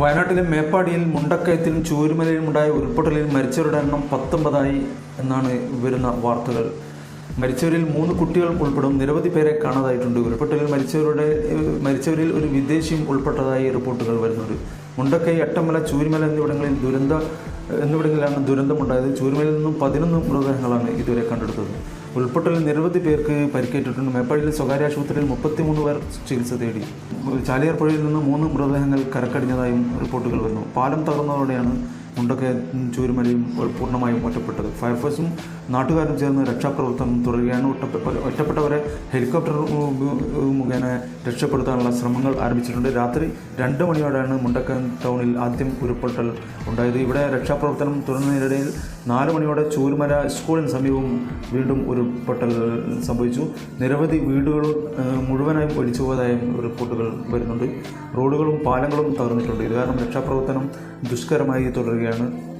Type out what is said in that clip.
വയനാട്ടിലെ മേപ്പാടിയിൽ മുണ്ടക്കയത്തിലും ചൂരുമലയിലും ഉണ്ടായ ഉരുൾപൊട്ടലിൽ മരിച്ചവരുടെ എണ്ണം പത്തൊമ്പതായി എന്നാണ് വരുന്ന വാർത്തകൾ. മരിച്ചവരിൽ മൂന്ന് കുട്ടികൾ ഉൾപ്പെടും. നിരവധി പേരെ കാണാതായിട്ടുണ്ട്. ഉരുൾപൊട്ടലിൽ മരിച്ചവരുടെ മരിച്ചവരിൽ ഒരു വിദേശിയും ഉൾപ്പെട്ടതായി റിപ്പോർട്ടുകൾ വരുന്നുണ്ട്. മുണ്ടക്കൈ എട്ടമല ചൂരുമല എന്നിവിടങ്ങളിൽ ദുരന്ത എന്നിവിടങ്ങളിലാണ് ദുരന്തമുണ്ടായത്. ചൂരുമലയിൽ നിന്നും പതിനൊന്ന് മൃതദേഹങ്ങളാണ് ഇതുവരെ കണ്ടെടുത്തത്. ഉൾപ്പൊട്ടലിൽ നിരവധി പേർക്ക് പരിക്കേറ്റിട്ടുണ്ട് മേപ്പാടിയിലെ സ്വകാര്യ ആശുപത്രിയിൽ മുപ്പത്തിമൂന്ന് പേർ ചികിത്സ തേടി. ചാലിയാർ പുഴയിൽ നിന്ന് മൂന്ന് മൃതദേഹങ്ങൾ കരക്കടിഞ്ഞതായും റിപ്പോർട്ടുകൾ വന്നു പാലം തകർന്നതോടെയാണ് മുണ്ടൊക്കെ ചൂരുമലയും പൂർണമായും ഒറ്റപ്പെട്ടത്. ഫയർഫോഴ്സും നാട്ടുകാരും ചേർന്ന് രക്ഷാപ്രവർത്തനം തുടരുകയാണ്. ഒറ്റപ്പെ- ഒറ്റപ്പെട്ടവരെ ഹെലികോപ്റ്റർ മുഖേന രക്ഷപ്പെടുത്താനുള്ള ശ്രമങ്ങൾ ആരംഭിച്ചിട്ടുണ്ട്. രാത്രി രണ്ട് മണിയോടെയാണ് മുണ്ടക്കൻ ടൗണിൽ ആദ്യം ഉരുൾപൊട്ടൽ ഉണ്ടായത്. ഇവിടെ രക്ഷാപ്രവർത്തനം തുടരുന്നതിനിടയിൽ നാല് മണിയോടെ ചൂരുമല സ്കൂളിന് സമീപം വീണ്ടും ഉരുൾപൊട്ടൽ സംഭവിച്ചു. നിരവധി വീടുകൾ മുഴുവനായും ഒലിച്ചു പോയതായും റിപ്പോർട്ടുകൾ വരുന്നുണ്ട്. റോഡുകളും പാലങ്ങളും തകർന്നിട്ടുണ്ട്. ഇത് കാരണം രക്ഷാപ്രവർത്തനം ദുഷ്കരമായി തുടരുകയാണ്